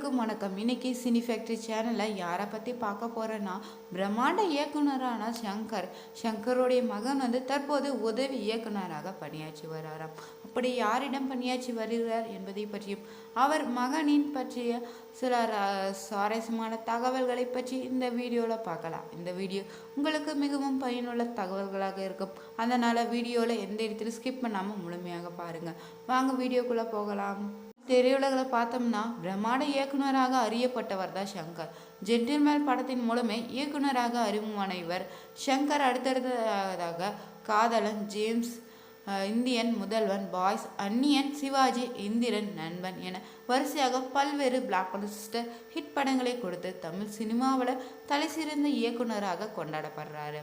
அனைவருக்கும் வணக்கம். இன்னைக்கு சினி ஃபேக்ட்ரி சேனலில் யாரை பற்றி பார்க்க போகிறேன்னா பிரம்மாண்ட இயக்குனரான சங்கர். சங்கருடைய மகன் வந்து தற்போது உதவி இயக்குனராக பணியாற்றி வராராம். அப்படி யாரிடம் பணியாற்றி வருகிறார் என்பதை பற்றியும் அவர் மகனின் பற்றிய சில சுவாரஸ்யமான தகவல்களை பற்றி இந்த வீடியோவில் பார்க்கலாம். இந்த வீடியோ உங்களுக்கு மிகவும் பயனுள்ள தகவல்களாக இருக்கும். அதனால் வீடியோவில் எந்த இடத்துலையும் ஸ்கிப் பண்ணாமல் முழுமையாக பாருங்கள் வாங்க வீடியோக்குள்ளே போகலாம். திரையுலகில் பார்த்தோம்னா பிரம்மாண்ட இயக்குனராக அறியப்பட்டவர் தான் சங்கர். ஜென்டில்மேன் படத்தின் மூலமே இயக்குனராக அறிமுகமான இவர் Shankar அடுத்தடுத்ததாக Kadhalan Jeans Indian Mudhalvan Boys Anniyan Sivaji Enthiran Nanban என வரிசையாக பல்வேறு பிளாக் பஸ்டர் ஹிட் படங்களை கொடுத்து தமிழ் சினிமாவில் தலைசிறந்த இயக்குனராக கொண்டாடப்படுறாரு.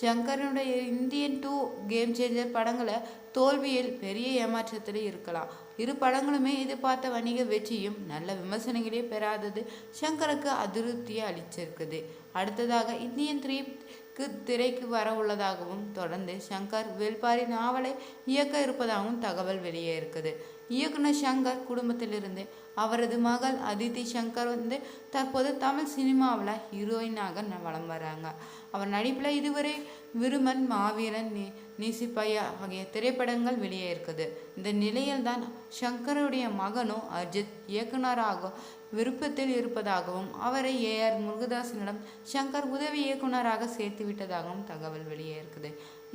சங்கரனுடைய இந்தியன் டூ கேம் சேஞ்சர் படங்களை தோல்வியில் பெரிய ஏமாற்றத்தில் இருக்கலாம். இரு படங்களுமே எதிர்பார்த்த வணிக வெற்றியும் நல்ல விமர்சனங்களே பெறாதது சங்கருக்கு அதிருப்தியை அளிச்சிருக்குது. அடுத்ததாக இந்தியன் த்ரீ திரைக்கு வர உள்ளதாகவும் தொடர்ந்து சங்கர் வெல்பாரி நாவலை இயக்க இருப்பதாகவும் தகவல் வெளியே இருக்குது. இயக்குனர் சங்கர் குடும்பத்திலிருந்து அவரது மகள் அதித்தி சங்கர் வந்து தற்போது தமிழ் சினிமாவில் ஹீரோயினாக வளம் வராங்க. அவர் நடிப்பில் இதுவரை விருமன் மாவீரன் நீசிப்பையா? ஆகிய திரைப்படங்கள் வெளியே இருக்குது. இந்த நிலையில்தான் சங்கருடைய மகனும் அஜித் இயக்குனராக விருப்பத்தில் இருப்பதாகவும் அவரை ஏஆர் முருகதாசனிடம் சங்கர் உதவி இயக்குனராக சேர்த்து விட்டதாகவும் தகவல் வெளியே இருக்குது.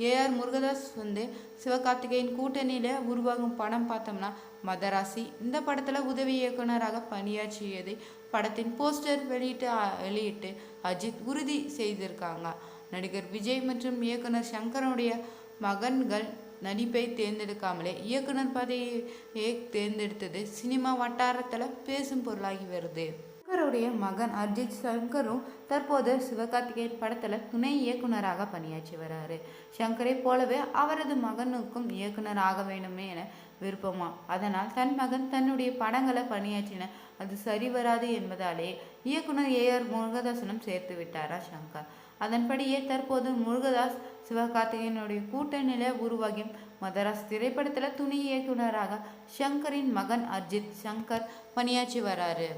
ஏஆர் முருகதாஸ் வந்து சிவகார்த்திகேயன் கூட்டணியில் உருவாகும் படம் பார்த்தோம்னா மதராசி. இந்த படத்தில் உதவி இயக்குனராக பணியாற்றியதை படத்தின் போஸ்டர் வெளியிட்டு வெளியிட்டு அஜித் உறுதி செய்திருக்காங்க. நடிகர் விஜய் மற்றும் இயக்குனர் சங்கருடைய மகன்கள் நடிப்பை தேர்ந்தெடுக்காமலே இயக்குனர் பதவியை தேர்ந்தெடுத்தது சினிமா வட்டாரத்தில் பேசும் பொருளாகி வருது. சங்கருடைய மகன் அர்ஜித் சங்கரும் தற்போது சிவகார்த்திகேயன் படத்தில் துணை இயக்குனராக பணியாற்றி வராரு. சங்கரை போலவே அவரது மகனுக்கும் இயக்குனர் ஆக வேண்டுமே என விருப்பமா? அதனால் தன் மகன் தன்னுடைய படங்களை பணியாற்றின அது சரி வராது என்பதாலே இயக்குனர் ஏ ஆர் முருகதாசனும் சேர்த்து விட்டாரா சங்கர்? அதன்படியே தற்போது முருகதாஸ் சிவகார்த்திகேயனுடைய கூட்டணியில உருவாகியும். மதராஸ் திரைப்படத்தில் துணை இயக்குனராக சங்கரின் மகன் அர்ஜித் சங்கர் பணியாற்றி வராரு.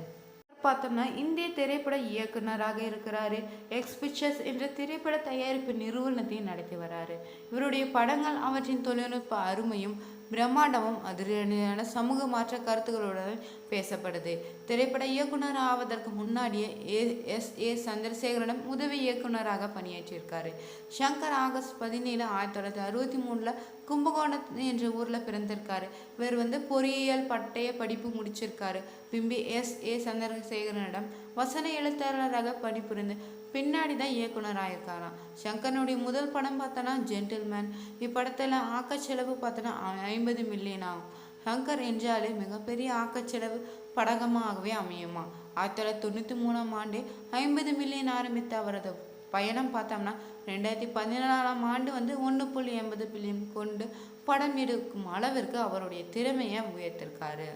பார்த்தோம்னா இந்திய திரைப்பட இயக்குனராக இருக்கிறாரு. எக்ஸ் பிக்சர்ஸ் என்ற திரைப்பட தயாரிப்பு நிறுவனத்தையும் நடத்தி வராரு. இவருடைய படங்கள் அவற்றின் தொழில்நுட்ப அருமையும் பிரம்மாண்டமும் அதிரடியான சமூக மாற்ற கருத்துக்களுடன் பேசப்படுது. திரைப்பட இயக்குனர் ஆவதற்கு முன்னாடியே ஏ எஸ் ஏ சந்திரசேகரனும் உதவி இயக்குனராக பணியாற்றியிருக்காரு. சங்கர் ஆகஸ்ட் பதினேழு ஆயிரத்தி தொள்ளாயிரத்தி அறுபத்தி மூணில் கும்பகோணம் என்ற ஊரில் பிறந்திருக்காரு. இவர் வந்து பொறியியல் பட்டய படிப்பு முடிச்சிருக்காரு. பிம்பி எஸ் ஏ சந்திரசேகரனிடம் வசன எழுத்தாளராக பணிபுரிந்து பின்னாடி தான் இயக்குனர் ஆயிருக்காராம் சங்கரனுடைய முதல் படம் பார்த்தோன்னா ஜென்டில்மேன் இப்படத்தில் ஆக்கச்செலவு பார்த்தோன்னா ஐம்பது மில்லியன் ஆகும். சங்கர் என்றாலே மிகப்பெரிய ஆக்கச்செலவு படகமாகவே அமையுமா? ஆயிரத்தி தொள்ளாயிரத்தி தொண்ணூற்றி மூணாம் ஆண்டு ஐம்பது மில்லியன் ஆரம்பித்த அவரது பயணம் பார்த்தோம்னா ரெண்டாயிரத்தி பதினேழாம் ஆண்டு வந்து ஒன்று புள்ளி எண்பது பில்லியன் கொண்டு படம் எடுக்கும் அளவிற்கு அவருடைய திறமையை உயர்த்திருக்காரு.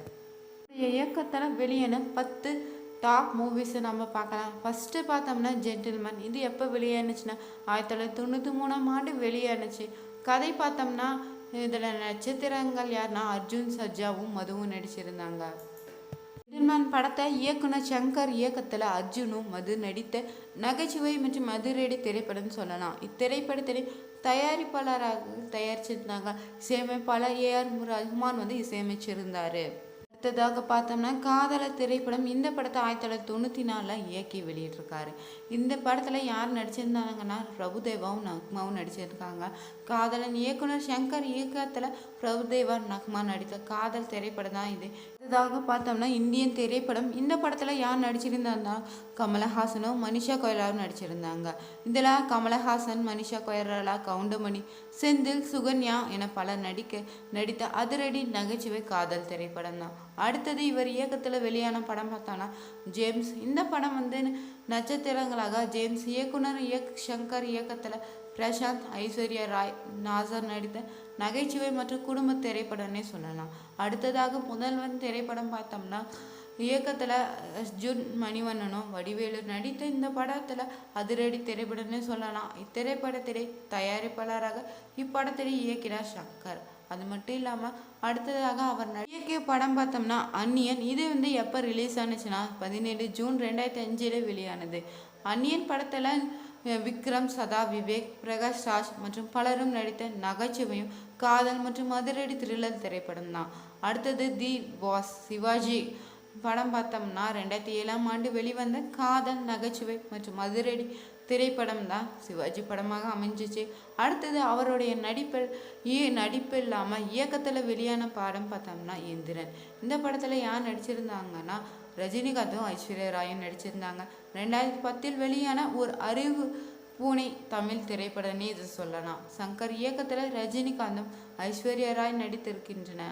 இயக்கத்தில் வெளியேன பத்து டாப் மூவிஸை நம்ம பார்க்கலாம். ஃபஸ்ட்டு பார்த்தோம்னா ஜென்டில்மேன் இது எப்போ வெளியானுச்சுன்னா ஆயிரத்தி தொள்ளாயிரத்தி தொண்ணூற்றி மூணாம் ஆண்டு வெளியானுச்சு கதை பார்த்தோம்னா இதில் நட்சத்திரங்கள் யாருன்னா அர்ஜுன் சஜ்ஜாவும் மதுவும் நடிச்சிருந்தாங்க. ஜென்டில்மேன் படத்தை இயக்குனர் சங்கர் இயக்கத்தில் அர்ஜுனும் மது நடித்த நகைச்சுவை மற்றும் மதுரடி திரைப்படம்னு சொல்லலாம். இத்திரைப்படத்தில் தயாரிப்பாளராக தயாரிச்சிருந்தாங்க. இசையமைப்பாளர் ஏஆர் ரஹ்மான் வந்து இசையமைச்சிருந்தார். அடுத்ததாக பார்த்தோம்னா காதலர் திரைப்படம் இந்த படத்தை ஆயிரத்தி தொள்ளாயிரத்தி தொண்ணூற்றி நாலில் இயக்கி வெளியிட்டிருக்காரு. இந்த படத்தில் யார் நடிச்சிருந்தாங்கன்னா பிரபுதேவாவும் நக்மாவும் நடிச்சிருக்காங்க. காதலன் இயக்குனர் சங்கர் இயக்கத்தில் பிரபுதேவா நக்மா நடித்த காதல் திரைப்படம் தான் இது. அடுத்ததாக பார்த்தோம்னா இந்தியன் திரைப்படம் இந்த படத்தில் யார் நடிச்சிருந்தாங்கன்னா கமலஹாசனும் மனிஷா கொய்ராலும் நடிச்சிருந்தாங்க. இதில் கமலஹாசன் மனிஷா கொய்ராலா கவுண்டமணி செந்தில் சுகன்யா என பலர் நடிக்க நடித்த அதிரடி நகைச்சுவை காதல் திரைப்படம் தான். அடுத்தது இவர் இயக்கத்தில் வெளியான படம் பார்த்தோன்னா ஜேம்ஸ். இந்த படம் வந்து நட்சத்திரங்களாக ஜேம்ஸ் இயக்குனர் இயக் சங்கர் இயக்கத்தில் பிரசாந்த் ஐஸ்வர்யா ராய் நாசர் நடித்த நகைச்சுவை மற்றும் குடும்ப திரைப்படம்னே சொல்லலாம். அடுத்ததாக முதல்வன் திரைப்படம் பார்த்தோம்னா இயக்கத்தில் ஜூன் மணிவண்ணனும் வடிவேலு நடித்த இந்த படத்தில் அதிரடி திரைப்படம்னே சொல்லலாம். இத்திரைப்படத்திலே தயாரிப்பாளராக இப்படத்திலே இயக்கினார் சங்கர். அது மட்டும் இல்லாமல் அடுத்ததாக அவர் நடிகை படம் பார்த்தோம்னா அன்னியன் இது வந்து எப்போ ரிலீஸ் ஆனுச்சுன்னா பதினேழு ஜூன் ரெண்டாயிரத்தி அஞ்சில் வெளியானது. அன்னியன் படத்தில் விக்ரம் சதா விவேக் பிரகாஷ் ராஜ் மற்றும் பலரும் நடித்த நகைச்சுவையும் காதல் மற்றும் அதிரடி த்ரில்லர் திரைப்படம் தான். அடுத்தது தி பாஸ் சிவாஜி. படம் பார்த்தோம்னா ரெண்டாயிரத்தி ஏழாம் ஆண்டு வெளிவந்த காதல் நகைச்சுவை மற்றும் அதிரடி திரைப்படம் தான் சிவாஜி படமாக அமைஞ்சிச்சு. அடுத்தது அவருடைய நடிப்பில் ஈ நடிப்பு இல்லாமல் இயக்கத்தில் வெளியான பாடம் பார்த்தோம்னா இந்திரன் இந்த படத்தில் யார் நடிச்சிருந்தாங்கன்னா ரஜினிகாந்தும் ஐஸ்வர்யா ராயும் நடிச்சிருந்தாங்க. ரெண்டாயிரத்தி பத்தில் வெளியான ஒரு அறிவு பூனை தமிழ் திரைப்படம்னு இது சொல்லலாம். சங்கர் இயக்கத்தில் ரஜினிகாந்தும் ஐஸ்வர்யா ராய் நடித்திருக்கின்றன.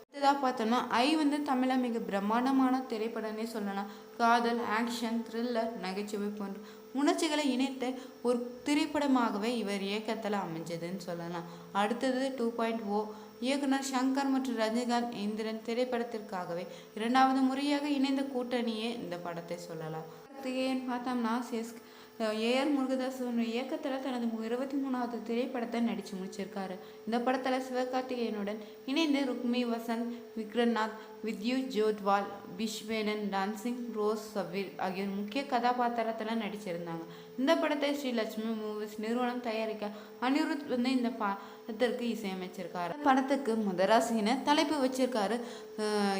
அடுத்ததாக பார்த்தோம்னா ஐ வந்து தமிழில் மிக பிரம்மாண்டமான திரைப்படம்னே சொல்லலாம். காதல் ஆக்ஷன் த்ரில்லர் நகைச்சுவை போன்ற உணர்ச்சிகளை இணைத்த ஒரு திரைப்படமாகவே இவர் இயக்கத்தில் அமைஞ்சதுன்னு சொல்லலாம். அடுத்தது டூ பாயிண்ட் ஓ இயக்குனர் சங்கர் மற்றும் ரஜினிகாந்த் இந்திரன் திரைப்படத்திற்காகவே இரண்டாவது முறையாக இணைந்த கூட்டணியே இந்த படத்தை சொல்லலாம். கார்த்திகேயன் பார்த்தோம்னா செஸ் ஏஆர் முருகதாசன் இயக்கத்தில் தனது இருபத்தி மூணாவது திரைப்படத்தை நடித்து முடிச்சிருக்காரு. இந்த படத்தில் சிவகார்த்திகேயனுடன் இணைந்து ருக்மி வசந்த் விக்ரநாத் வித்யு ஜோத்வால் பிஷ்வேனன் டான்சிங் ரோஸ் சவீர் ஆகியோர் முக்கிய கதாபாத்திரத்தில் நடிச்சிருந்தாங்க. இந்த படத்தை ஸ்ரீ லட்சுமி மூவிஸ் நிறுவனம் தயாரிக்க அனிருத் வந்து இந்த படத்திற்கு இசையமைச்சிருக்காரு. படத்துக்கு முதராசின தலைப்பு வச்சிருக்காரு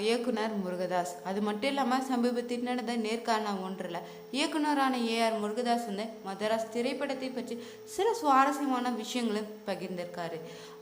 இயக்குனர் முருகதாஸ். அது மட்டும் இல்லாமல் சமீபத்தில் நடந்த நேர்காணல் ஒன்றில் இயக்குனரான ஏஆர் முருகதாஸ் வந்து மதராஸ் திரைப்படத்தை பற்றி சில சுவாரஸ்யமான விஷயங்களும் பகிர்ந்திருக்காரு.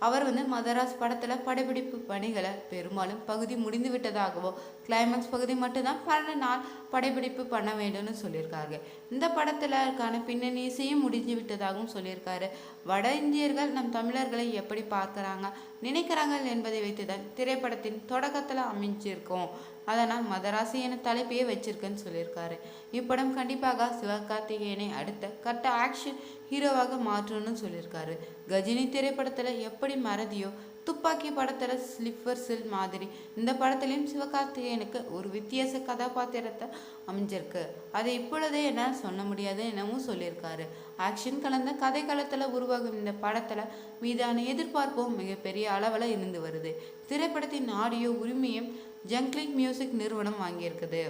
அவர் வந்து மதராஸ் படத்தில் படப்பிடிப்பு பணிகளை பெரும்பாலும் பகுதி முடிந்து விட்டதாகவோ கிளைமேக்ஸ் பகுதி மட்டும்தான் பல நாள் படப்பிடிப்பு பண்ண வேண்டும்னு சொல்லியிருக்காங்க இந்த படத்தில் இருக்கான பின்னணி இசையும் முடிஞ்சு விட்டதாகவும் சொல்லியிருக்காரு. வட இந்தியர்கள் நம் தமிழர்களை எப்படி பார்க்குறாங்க நினைக்கிறாங்க என்பதை வைத்து தான் திரைப்படத்தின் தொடக்கத்தில் அமைஞ்சிருக்கோம். அதனால் மதராசி என தலைப்பையே வச்சிருக்கேன்னு சொல்லியிருக்காரு. இப்படம் கண்டிப்பாக சிவகார்த்திகேயனை அடுத்த கட்ட ஆக்ஷன் ஹீரோவாக மாற்றணும்னு சொல்லியிருக்காரு. கஜினி திரைப்படத்தில் எப்படி மறதியோ துப்பாக்கி படத்தில் ஸ்லிப்பர் சில் மாதிரி. இந்த படத்துலையும் சிவகார்த்திகேயனுக்கு ஒரு வித்தியாச கதாபாத்திரத்தை அமைஞ்சிருக்கு. அதை இப்பொழுதே என்னால் சொல்ல முடியாது எனவும் சொல்லியிருக்காரு. ஆக்ஷன் கலந்த கதை களத்தில் உருவாகும் இந்த படத்தில் மீதான எதிர்பார்ப்பும் மிகப்பெரிய அளவில் இருந்து வருது. திரைப்படத்தின் ஆடியோ உரிமையும் ஜங்க்லிங் மியூசிக் நிறுவனம் வாங்கியிருக்குது.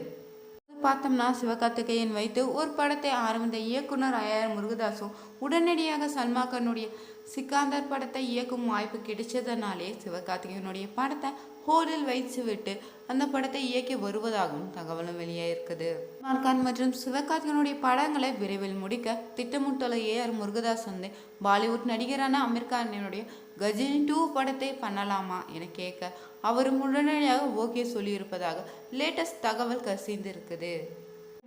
பார்த்தோம்னா சிவகார்த்திகேயன் வைத்து ஒரு படத்தை ஆரம்பித்த இயக்குனர் ஐஆர் முருகதாசும் உடனடியாக சல்மாக்கனுடைய சிக்காந்தர் படத்தை இயக்கும் வாய்ப்பு கிடைச்சதனாலே சிவகார்த்திகேயனுடைய படத்தை ஹோலில் வைத்து விட்டு அந்த படத்தை இயக்கி வருவதாகவும் தகவலும் வெளியாயிருக்குது. சல்மான் மற்றும் சிவகார்த்திகனுடைய படங்களை விரைவில் முடிக்க திட்டமிட்டுள்ள ஆர் முருகதாஸ் வந்து பாலிவுட் நடிகரான அமீர் கானினுடைய கஜினி டூ படத்தை பண்ணலாமா என கேட்க அவரும் உடனடியாக ஓகே சொல்லியிருப்பதாக லேட்டஸ்ட் தகவல் கசிந்திருக்குது.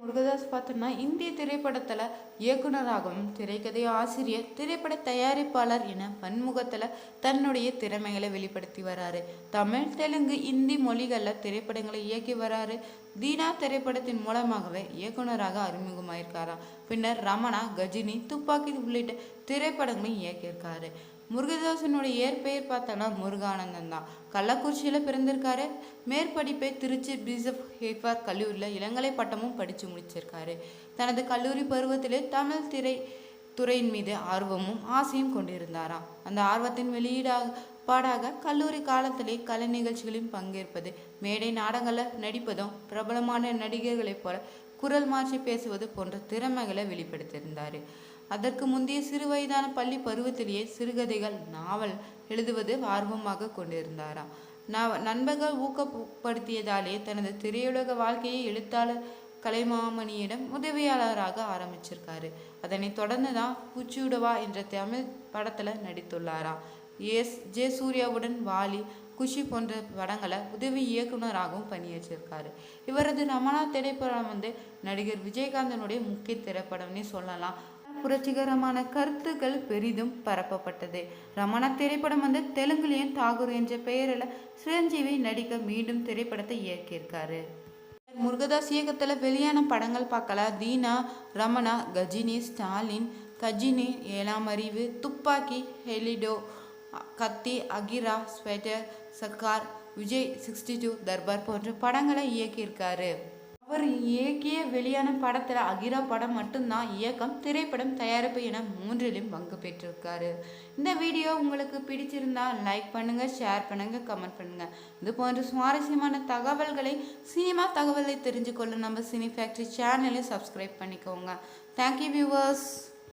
முருகதாஸ் பார்த்தோம்னா இந்திய திரைப்படத்தில் இயக்குனராகவும் திரைக்கதை ஆசிரியர் திரைப்பட தயாரிப்பாளர் என பன்முகத்தில் தன்னுடைய திறமைகளை வெளிப்படுத்தி வராரு. தமிழ் தெலுங்கு இந்தி மொழிகளில் திரைப்படங்களை இயக்கி வராரு. தீனா திரைப்படத்தின் மூலமாகவே இயக்குனராக அறிமுகமாயிருக்காராம். பின்னர் ரமணா கஜினி துப்பாக்கி உள்ளிட்ட திரைப்படங்களையும் இயக்கியிருக்காரு. முருகதாசனுடைய இயற்பெயர் பார்த்தோன்னா முருகானந்தன் தான். கள்ளக்குறிச்சியில் பிறந்திருக்காரு. மேற்படிப்பை திருச்சி பிசப் ஹேஃபார் கல்லூரியில் இளங்கலை பட்டமும் படித்து முடிச்சிருக்காரு. தனது கல்லூரி பருவத்திலே தமிழ் திரை துறையின் மீது ஆர்வமும் ஆசையும் கொண்டிருந்தாராம். அந்த ஆர்வத்தின் வெளியீடாக பாடாக கல்லூரி காலத்திலே கலை நிகழ்ச்சிகளில் பங்கேற்பது மேடை நாடகங்களில் நடிப்பதும் பிரபலமான நடிகர்களைப் போல குரல் மாற்றி பேசுவது போன்ற திறமைகளை வெளிப்படுத்தியிருந்தார். அதற்கு முந்தைய சிறு வயதான பள்ளி பருவத்திலேயே சிறுகதைகள் நாவல் எழுதுவது ஆர்வமாக கொண்டிருந்தாராம். நான் நண்பர்கள் ஊக்கப்படுத்தியதாலே தனது திரையுலக வாழ்க்கையை எழுத்தாளர் கலைமாமணியிடம் உதவியாளராக ஆரம்பிச்சிருக்காரு. அதனை தொடர்ந்து தான் பூச்சியுடவா என்ற தமிழ் படத்தில் நடித்துள்ளாராம். எஸ். ஜே சூர்யாவுடன் வாலி குஷி போன்ற படங்களை உதவி இயக்குனராகவும் பணியாற்றியிருக்காரு இவரது ரமணா திரைப்படம் வந்து நடிகர் விஜயகாந்தனுடைய முக்கிய திரைப்படம்னு சொல்லலாம். புரட்சிகரமான கருத்துக்கள் பெரிதும் பரப்பப்பட்டது. ரமணா திரைப்படம் வந்து தெலுங்குலேயும் தாகூர் என்ற பெயரில் சிரஞ்சீவி நடிக்க மீண்டும் திரைப்படத்தை இயக்கியிருக்காரு. முருகதாஸ் இயக்கத்தில் வெளியான படங்கள் பார்க்கலாம் தீனா ரமணா கஜினி ஸ்டாலின் கஜினி ஏழாம் அறிவு துப்பாக்கி ஹெலிடோ கத்தி அகிரா ஸ்வெட்டர் சர்க்கார் விஜய் சிக்ஸ்டி டூ தர்பார் போன்ற படங்களை இயக்கியிருக்காரு. அவர் இயக்கிய வெளியான படத்தில் அகிரா படம் மட்டும்தான் இயக்கம் திரைப்படம் தயாரிப்பு என மூன்றிலும் பங்கு பெற்றிருக்காரு. இந்த வீடியோ உங்களுக்கு பிடிச்சிருந்தா லைக் பண்ணுங்க ஷேர் பண்ணுங்க கமெண்ட் பண்ணுங்க. இது போன்ற சுவாரஸ்யமான தகவல்களை சினிமா தகவலை தெரிஞ்சுக்கொள்ள நம்ம சினி ஃபேக்ட்ரி சேனலை சப்ஸ்கிரைப் பண்ணிக்கோங்க தேங்க்யூ வியூவர்ஸ்